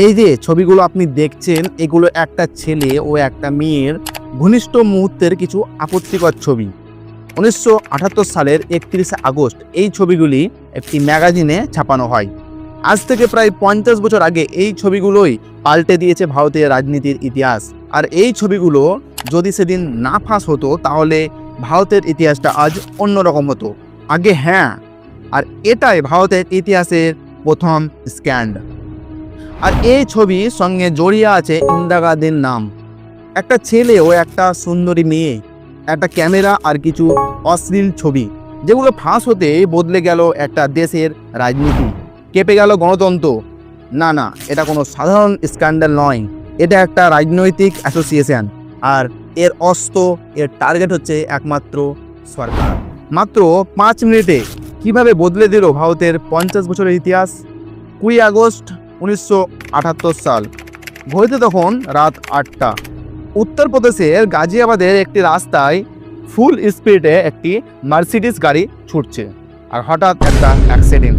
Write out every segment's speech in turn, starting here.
এই যে ছবিগুলো আপনি দেখছেন, এগুলো একটা ছেলে ও একটা মেয়ের ঘনিষ্ঠ মুহূর্তের কিছু আপত্তিকর ছবি। উনিশশো আটাত্তর সালের একত্রিশে আগস্ট এই ছবিগুলি একটি ম্যাগাজিনে ছাপানো হয়। আজ থেকে প্রায় পঞ্চাশ বছর আগে এই ছবিগুলোই পাল্টে দিয়েছে ভারতের রাজনীতির ইতিহাস। আর এই ছবিগুলো যদি সেদিন না ফাঁস হতো, তাহলে ভারতের ইতিহাসটা আজ অন্যরকম হতো। আগে হ্যাঁ আর এটাই ভারতের ইতিহাসের প্রথম স্ক্যান্ড। আর এই ছবির সঙ্গে জড়িয়ে আছে ইন্দিরা গান্ধীর নাম। একটা ছেলে ও একটা সুন্দরী মেয়ে, একটা ক্যামেরা আর কিছু অশ্লীল ছবি, যেগুলো ফাঁস হতে বদলে গেল একটা দেশের রাজনীতি। কেঁপে গেল গণতন্ত্র। না না, এটা কোনো সাধারণ স্ক্যান্ডাল নয়। এটা একটা রাজনৈতিক অ্যাসোসিয়েশন আর এর অস্ত্র, এর টার্গেট হচ্ছে একমাত্র সরকার। মাত্র পাঁচ মিনিটে কীভাবে বদলে দিল ভারতের পঞ্চাশ বছরের ইতিহাস? কুড়ি আগস্ট উনিশশো আটাত্তর সাল। ঘড়িতে তখন রাত আটটা। উত্তরপ্রদেশের গাজিয়াবাদের একটি রাস্তায় ফুল স্পিডে একটি মার্সিডিস গাড়ি ছুটছে আর হঠাৎ একটা অ্যাক্সিডেন্ট।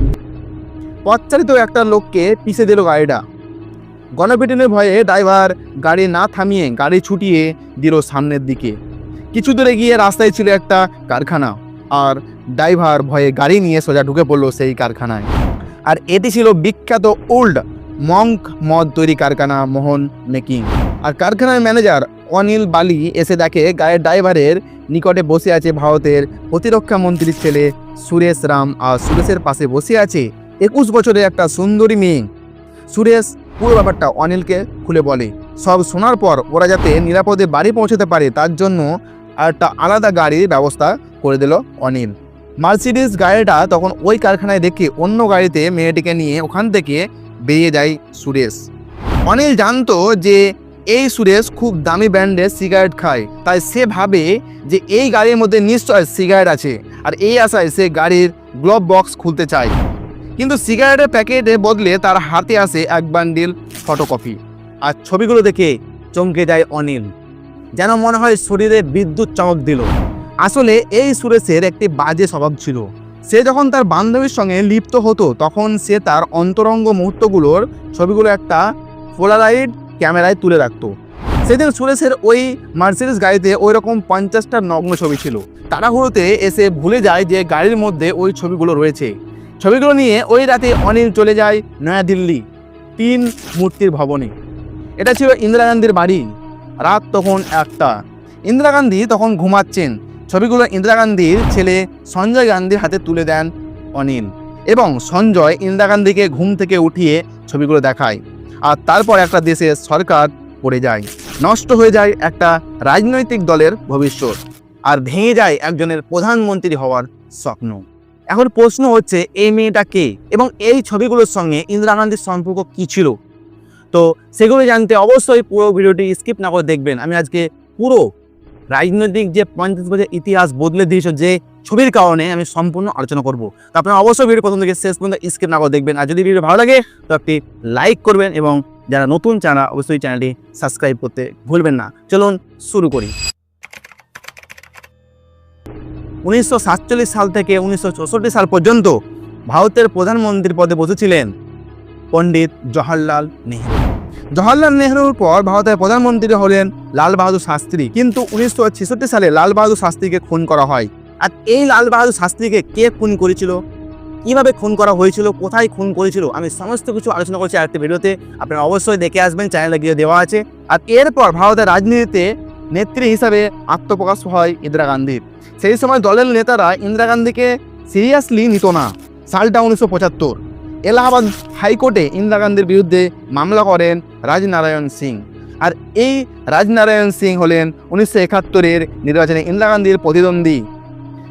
পথচারিত একটা লোককে পিষে দিল গাড়িটা। গণপিটনের ভয়ে ড্রাইভার গাড়ি না থামিয়ে গাড়ি ছুটিয়ে দিল সামনের দিকে। কিছু দূরে গিয়ে রাস্তায় ছিল একটা কারখানা আর ড্রাইভার ভয়ে গাড়ি নিয়ে সোজা ঢুকে পড়ল সেই কারখানায়। আর এটি ছিল বিখ্যাত ওল্ড মঙ্ক মদ তৈরি কারখানা মোহন মেকিং। আর কারখানার ম্যানেজার অনিল বালি এসে দেখে গায়ের ড্রাইভারের নিকটে বসে আছে ভারতের প্রতিরক্ষা মন্ত্রীর ছেলে সুরেশ রাম আর সুরেশের পাশে বসে আছে একুশ বছরের একটা সুন্দরী মেয়ে। সুরেশ, পুরো ব্যাপারটা অনিলকে খুলে বলে। সব শোনার পর ওরা যাতে নিরাপদে বাড়ি পৌঁছতে পারে তার জন্য একটা আলাদা গাড়ির ব্যবস্থা করে দিল অনিল। মার্সিডিস গাড়িটা তখন ওই কারখানায় দেখে অন্য গাড়িতে মেয়েটিকে নিয়ে ওখান থেকে বেরিয়ে যায় সুরেশ। অনিল জানতো যে এই সুরেশ খুব দামি ব্র্যান্ডের সিগারেট খায়, তাই সে ভাবে যে এই গাড়ির মধ্যে নিশ্চয় সিগারেট আছে, আর এই আশায় সে গাড়ির গ্লোভ বক্স খুলতে চায়। কিন্তু সিগারেটের প্যাকেটে বদলে তার হাতে আসে এক বান্ডিল ফটোকপি। আর ছবিগুলো দেখে চমকে যায় অনিল, যেন মনে হয় শরীরে বিদ্যুৎ চমক দিল। আসলে এই সুরেশের একটি বাজে স্বভাব ছিল। সে যখন তার বান্ধবীর সঙ্গে লিপ্ত হতো, তখন সে তার অন্তরঙ্গ মুহূর্তগুলোর ছবিগুলো একটা পোলারাইড ক্যামেরায় তুলে রাখতো। সেদিন সুরেশের ওই মার্সিডিস গাড়িতে ওই রকম পঞ্চাশটা নগ্ন ছবি ছিল। তাড়াহুড়োতে এসে ভুলে যায় যে গাড়ির মধ্যে ওই ছবিগুলো রয়েছে। ছবিগুলো নিয়ে ওই রাতে অনিল চলে যায় নয়াদিল্লি তিন মূর্তির ভবনে। এটা ছিল ইন্দিরা গান্ধীর বাড়ি। রাত তখন একটা। ইন্দিরা গান্ধী তখন ঘুমাচ্ছেন। ছবিগুলো ইন্দিরা গান্ধীর ছেলে সঞ্জয় গান্ধীর হাতে তুলে দেন অনিল। এবং সঞ্জয় ইন্দিরা গান্ধীকে ঘুম থেকে উঠিয়ে ছবিগুলো দেখায়। আর তারপর একটা দেশের সরকার পড়ে যায়। নষ্ট হয়ে যায় একটা রাজনৈতিক দলের ভবিষ্যৎ। আর ভেঙে যায় একজনের প্রধানমন্ত্রী হওয়ার স্বপ্ন। এখন প্রশ্ন হচ্ছে, এই মেয়েটা কে? এবং এই ছবিগুলোর সঙ্গে ইন্দিরা গান্ধীর সম্পর্ক কী ছিল? তো সেগুলো জানতে অবশ্যই পুরো ভিডিওটি স্কিপ না করে দেখবেন। আমি আজকে পুরো রাজনৈতিক যে পঞ্চাশ বছর ইতিহাস বদলে দিয়েছে যে ছবির কারণে আমি সম্পূর্ণ আলোচনা করব। তো আপনারা অবশ্যই ভিডিও প্রথম থেকে শেষ পর্যন্ত স্কিপ না করে দেখবেন। আর যদি ভিডিও ভালো লাগে, তো একটি লাইক করবেন এবং যারা নতুন চ্যানেল অবশ্যই চ্যানেলটি সাবস্ক্রাইব করতে ভুলবেন না। চলুন শুরু করি। উনিশশো সাতচল্লিশ সাল থেকে উনিশশো চৌষট্টি সাল পর্যন্ত ভারতের প্রধানমন্ত্রীর পদে বসেছিলেন পণ্ডিত জওহরলাল নেহরু। জওহরলাল নেহরুর পর ভারতের প্রধানমন্ত্রী হলেন লাল বাহাদুর শাস্ত্রী। কিন্তু উনিশশো ছেষট্টি সালে লাল বাহাদুর শাস্ত্রীকে খুন করা হয়। আর এই লাল বাহাদুর শাস্ত্রীকে কে খুন করেছিল? কীভাবে খুন করা হয়েছিল? কোথায় খুন করেছিল? আমি সমস্ত কিছু আলোচনা করছি আরেকটি ভিডিওতে। আপনারা অবশ্যই দেখে আসবেন চ্যানেলে গিয়ে দেওয়া আছে। আর এরপর ভারতের রাজনীতিতে নেত্রী হিসাবে আত্মপ্রকাশ হয় ইন্দিরা গান্ধীর। সেই সময় দলের নেতারা ইন্দিরা গান্ধীকে সিরিয়াসলি নিত না। সালটা উনিশশো পঁচাত্তর। এলাহাবাদ হাইকোর্টে ইন্দিরা গান্ধীর বিরুদ্ধে মামলা করেন রাজনারায়ণ সিং। আর এই রাজনারায়ণ সিং হলেন উনিশশো একাত্তরের নির্বাচনে ইন্দিরা গান্ধীর প্রতিদ্বন্দ্বী।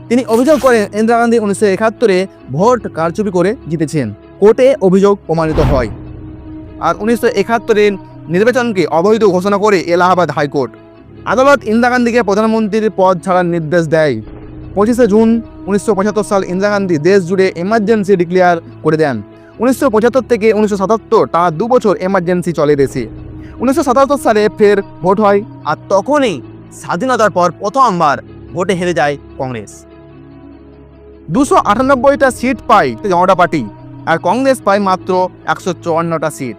তিনি অভিযোগ করেন, ইন্দিরা গান্ধী উনিশশো একাত্তরে ভোট কারচুপি করে জিতেছেন। কোর্টে অভিযোগ প্রমাণিত হয়। আর উনিশশো একাত্তরের নির্বাচনকে অবৈধ ঘোষণা করে এলাহাবাদ হাইকোর্ট। আদালত ইন্দিরা গান্ধীকে প্রধানমন্ত্রীর পদ ছাড়ার নির্দেশ দেয়। পঁচিশে জুন উনিশশো পঁচাত্তর সাল ইন্দিরা গান্ধী দেশ জুড়ে এমার্জেন্সি ডিক্লেয়ার করে দেন। উনিশশো পঁচাত্তর থেকে উনিশশো সাতাত্তর তা দু বছর এমার্জেন্সি চলে দেশে। উনিশশো সাতাত্তর সালে ফের ভোট হয় আর তখনই স্বাধীনতার পর প্রথমবার ভোটে হেরে যায় কংগ্রেস। দুশো আটানব্বইটা সিট পায় জনতা পার্টি আর কংগ্রেস পায় মাত্র একশো চুয়ান্নটা সিট।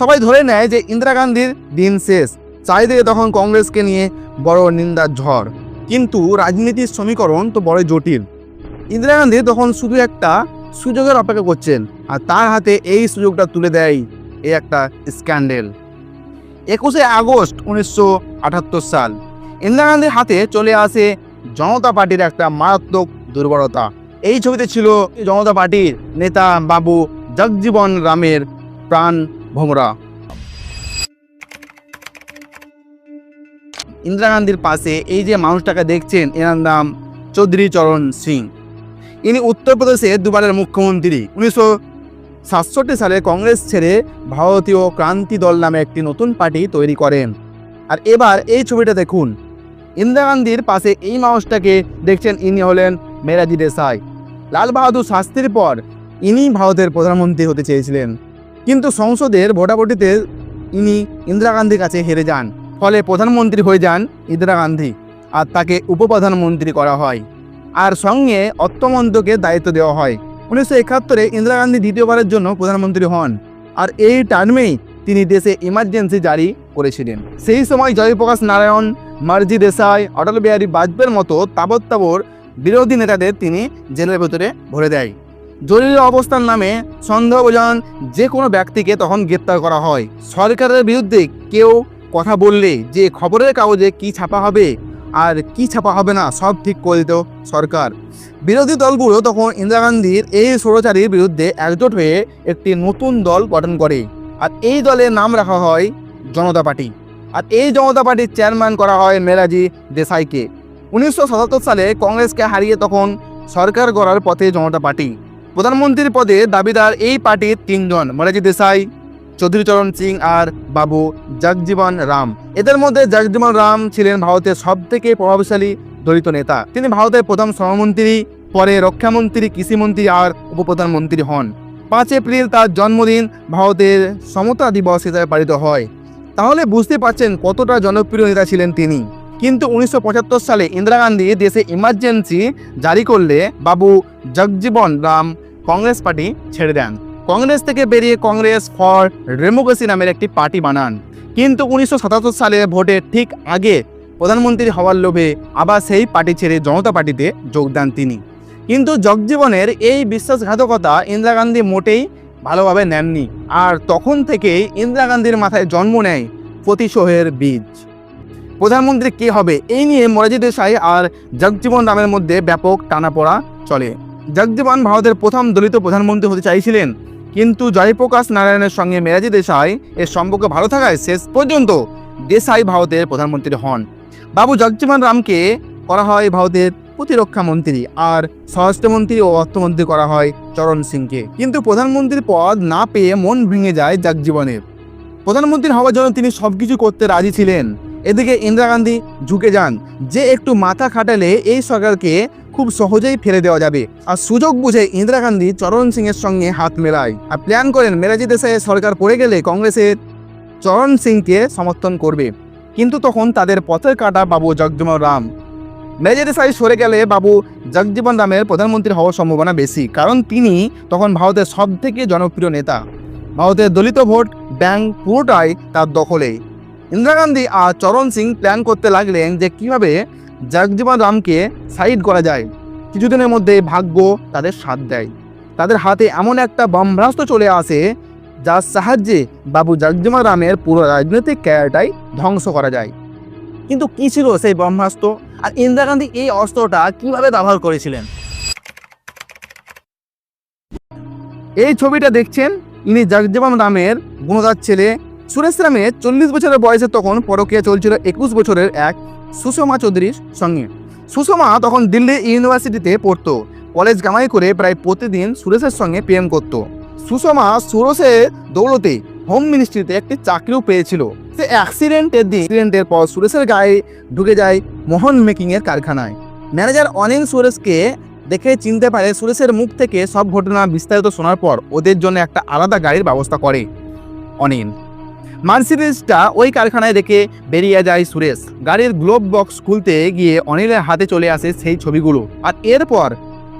সবাই ধরে নেয় যে ইন্দিরা গান্ধীর দিন শেষ, চারিদিকে তখন কংগ্রেসকে নিয়ে বড় নিন্দার ঝড়। কিন্তু রাজনীতির সমীকরণ তো বড় জটিল। ইন্দিরা গান্ধী তখন শুধু একটা সুযোগের অপেক্ষা করছেন আর তার হাতে এই সুযোগটা তুলে দেয় এই একটা স্ক্যান্ডেল। একুশে আগস্ট উনিশশো আটাত্তর সাল, ইন্দিরা গান্ধীর হাতে চলে আসে জনতা পার্টির একটা মারাত্মক দুর্বলতা। এই ছবিতে ছিল জনতা পার্টির নেতা বাবু জগজীবন রামের প্রাণ ভোমরা। ইন্দিরা গান্ধীর পাশে এই যে মানুষটাকে দেখছেন, এনার নাম চৌধুরী চরণ সিং। ইনি উত্তরপ্রদেশের দুবারের মুখ্যমন্ত্রী। উনিশশো সাতষট্টি সালে কংগ্রেস ছেড়ে ভারতীয় ক্রান্তি দল নামে একটি নতুন পার্টি তৈরি করেন। আর এবার এই ছবিটা দেখুন। ইন্দিরা গান্ধীর পাশে এই মানুষটাকে দেখছেন ইনি হলেন মেরাজি দেশাই। লাল বাহাদুর শাস্ত্রীর পর ইনি ভারতের প্রধানমন্ত্রী হতে চেয়েছিলেন। কিন্তু সংসদের ভোটাভুটিতে ইনি ইন্দিরা গান্ধীর কাছে হেরে যান। ফলে প্রধানমন্ত্রী হয়ে যান ইন্দিরা গান্ধী। আর তাকে উপপ্রধানমন্ত্রী করা হয়। আর সঙ্গে অর্থমন্ত্রকে দায়িত্ব দেওয়া হয়। উনিশশো একাত্তরে ইন্দিরা গান্ধী দ্বিতীয়বারের জন্য প্রধানমন্ত্রী হন আর এই টার্মেই তিনি দেশে ইমার্জেন্সি জারি করেছিলেন। সেই সময় জয়প্রকাশ নারায়ণ, মার্জি দেশাই, অটল বিহারী বাজপেয়ীর মতো তাবৎ তাবর বিরোধী নেতাদের তিনি জেলের ভেতরে ভরে দেয়। জরুরি অবস্থার নামে সন্দেহভাজন যে কোনো ব্যক্তিকে তখন গ্রেপ্তার করা হয়। সরকারের বিরুদ্ধে কেউ কথা বললে যে খবরের কাগজে কি ছাপা হবে আর কি ছাপা হবে না, সব ঠিক করে দিত সরকার। বিরোধী দলগুলো তখন ইন্দিরা গান্ধীর এই স্বৈরাচারীর বিরুদ্ধে একজোট হয়ে একটি নতুন দল গঠন করে। আর এই দলের নাম রাখা হয় জনতা পার্টি। আর এই জনতা পার্টির চেয়ারম্যান করা হয় মেরাজি দেশাইকে। উনিশশো সাতাত্তর সালে কংগ্রেসকে হারিয়ে তখন সরকার গড়ার পথে জনতা পার্টি। প্রধানমন্ত্রীর পদে দাবিদার এই পার্টির তিনজন মরাজি দেশাই চৌধুরী চরণ সিং আর বাবু জগজীবন রাম। এদের মধ্যে জগজীবন রাম ছিলেন ভারতের সবথেকে প্রভাবশালী দলিত নেতা। তিনি ভারতের প্রথম শ্রমমন্ত্রী, পরে রক্ষামন্ত্রী, কৃষিমন্ত্রী আর উপপ্রধানমন্ত্রী হন। পাঁচ এপ্রিল তার জন্মদিন ভারতের সমতা দিবস হিসেবে পালিত হয়। তাহলে বুঝতে পারছেন কতটা জনপ্রিয় নেতা ছিলেন তিনি। কিন্তু উনিশশো পঁচাত্তর সালে ইন্দিরা গান্ধী দেশে ইমার্জেন্সি জারি করলে বাবু জগজীবন রাম কংগ্রেস পার্টি ছেড়ে দেন। কংগ্রেস থেকে বেরিয়ে কংগ্রেস ফর ডেমোক্রেসি নামের একটি পার্টি বানান। কিন্তু উনিশশো সাতাত্তর সালে ভোটের ঠিক আগে প্রধানমন্ত্রী হওয়ার লোভে আবার সেই পার্টি ছেড়ে জনতা পার্টিতে যোগ দেন তিনি। কিন্তু জগজীবনের এই বিশ্বাসঘাতকতা ইন্দিরা গান্ধী মোটেই ভালোভাবে নেননি আর তখন থেকেই ইন্দিরা গান্ধীর মাথায় জন্ম নেয় প্রতিশোহের বীজ। প্রধানমন্ত্রী কে হবে এই নিয়ে মরাজি দেশাই আর জগজীবন রামের মধ্যে ব্যাপক টানাপোড়া চলে। জগজীবন ভারতের প্রথম দলিত প্রধানমন্ত্রী হতে চাইছিলেন কিন্তু জয়প্রকাশ নারায়ণের সঙ্গে মেরাজি দেশাই এর সম্পর্ক ভালো থাকায় শেষ পর্যন্ত দেশাই ভারতের প্রধানমন্ত্রী হন। বাবু জগজীবন রামকে করা হয় ভারতের প্রতিরক্ষা মন্ত্রী আর স্বরাষ্ট্রমন্ত্রী ও অর্থমন্ত্রী করা হয় চরণ সিংকে। কিন্তু প্রধানমন্ত্রীর পদ না পেয়ে মন ভেঙে যায় জগজীবনের। প্রধানমন্ত্রী হওয়ার জন্য তিনি সবকিছু করতে রাজি ছিলেন। এদিকে ইন্দিরা গান্ধী ঝুঁকে যান। যে একটু মাথা খাটালে এই সরকারকে খুব সহজেই ফেলে দেওয়া যাবে। আর সুযোগ বুঝে ইন্দিরা গান্ধী চরণ সিং এর সঙ্গে হাত মেলায়। আর প্ল্যান করেন মেরাজি দেশে সরকার পড়ে গেলে কংগ্রেসের চরণ সিংকে সমর্থন করবে। কিন্তু তখন তাদের পথের কাটা বাবু জগজীবন রাম। মেরাজি দেশাই সরে গেলে বাবু জগজীবন রামের প্রধানমন্ত্রী হওয়ার সম্ভাবনা বেশি। কারণ তিনি তখন ভারতের সব থেকে জনপ্রিয় নেতা। ভারতের দলিত ভোট ব্যাংক পুরোটাই তার দখলে। ইন্দিরা গান্ধী আর চরণ সিং প্ল্যান করতে লাগলেন যে কীভাবে জগজীবন রামকে সাইড করা যায়। কিছুদিনের মধ্যে ভাগ্য তাদের সাথ দেয়। তাদের হাতে এমন একটা ব্রহ্মাস্ত্র চলে আসে, যার সাহায্যে বাবু জগজীবন রামের পুরো রাজনৈতিক ক্যারিয়ারটাই ধ্বংস করা যায়। কিন্তু কী ছিল সেই ব্রহ্মাস্ত্র আর ইন্দিরা গান্ধী এই অস্ত্রটা কীভাবে ব্যবহার করেছিলেন? এই ছবিটা দেখছেন ইনি জগজীবন রামের গুণদার ছেলে সুরেশ রামের চল্লিশ বছরের বয়সে তখন পরকীয়া চলছিল একুশ বছরের এক সুষমা চৌধুরীর সঙ্গে। সুষমা তখন দিল্লি ইউনিভার্সিটিতে পড়তো, কলেজ কামাই করে প্রায় প্রতিদিন সুরেশের সঙ্গে প্রেম করত। সুষমা সুরেশের দৌলতে হোম মিনিস্ট্রিতে একটি চাকরিও পেয়েছিল। সে অ্যাক্সিডেন্টের দিন, অ্যাক্সিডেন্টের পর সুরেশের গায়ে ঢুকে যায় মোহন মেকিংয়ের কারখানায়। ম্যানেজার অনিল সুরেশকে দেখে চিনতে পারে সুরেশের মুখ থেকে সব ঘটনা বিস্তারিত শোনার পর ওদের জন্য একটা আলাদা গাড়ির ব্যবস্থা করে অনিল। মার্সিডিজটা ওই কারখানায় রেখে বেরিয়ে যায় সুরেশ। গাড়ির গ্লোব বক্স খুলতে গিয়ে অনিলের হাতে চলে আসে সেই ছবিগুলো। আর এরপর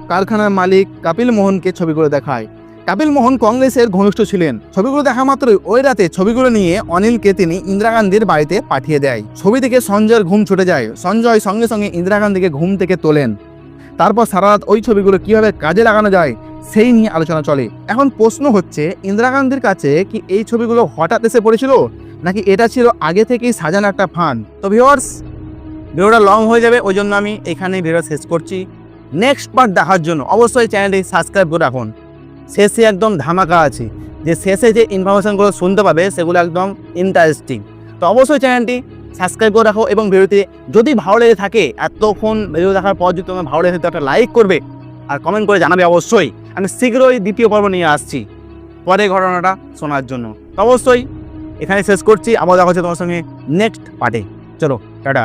কারখানার মালিক কাপিল মোহনকে ছবিগুলো দেখায়। কাপিল মোহন কংগ্রেসের ঘনিষ্ঠ ছিলেন। ছবিগুলো দেখা মাত্রই ওই রাতে ছবিগুলো নিয়ে অনিলকে তিনি ইন্দিরা গান্ধীর বাড়িতে পাঠিয়ে দেয়। ছবি থেকে সঞ্জয়ের ঘুম ছুটে যায়। সঞ্জয় সঙ্গে সঙ্গে ইন্দিরা গান্ধীকে ঘুম থেকে তোলেন। তারপর সারা রাত ওই ছবিগুলো কীভাবে কাজে লাগানো যায়, সেই নিয়ে আলোচনা চলে। এখন প্রশ্ন হচ্ছে, ইন্দিরা গান্ধীর কাছে কি এই ছবিগুলো হঠাৎ এসে পড়েছিল? নাকি এটা ছিল আগে থেকেই সাজানো একটা ফান? তো ভিওয়ার্স ভিডিওটা লং হয়ে যাবে, ওই জন্য আমি এখানেই ভিডিও শেষ করছি। নেক্সট পার্ট দেখার জন্য অবশ্যই চ্যানেলটি সাবস্ক্রাইব করে রাখুন। শেষে একদম ধামাকা আছে, যে শেষে যে ইনফরমেশনগুলো শুনতে পাবে, সেগুলো একদম ইন্টারেস্টিং তো অবশ্যই চ্যানেলটি সাবস্ক্রাইব করে রাখো এবং ভিডিওতে যদি ভালো লেগে থাকে, এতক্ষণ ভিডিও দেখার পর যদি তোমার ভালো লেগে থাকে একটা লাইক করবে আর কমেন্ট করে জানাবে অবশ্যই। আমি শীঘ্রই দ্বিতীয় পর্ব নিয়ে আসছি পরে ঘটনাটা শোনার জন্য। তো অবশ্যই এখানে শেষ করছি। আবার দেখা হচ্ছে তোমার সঙ্গে নেক্সট পার্টে চলো, টাটা।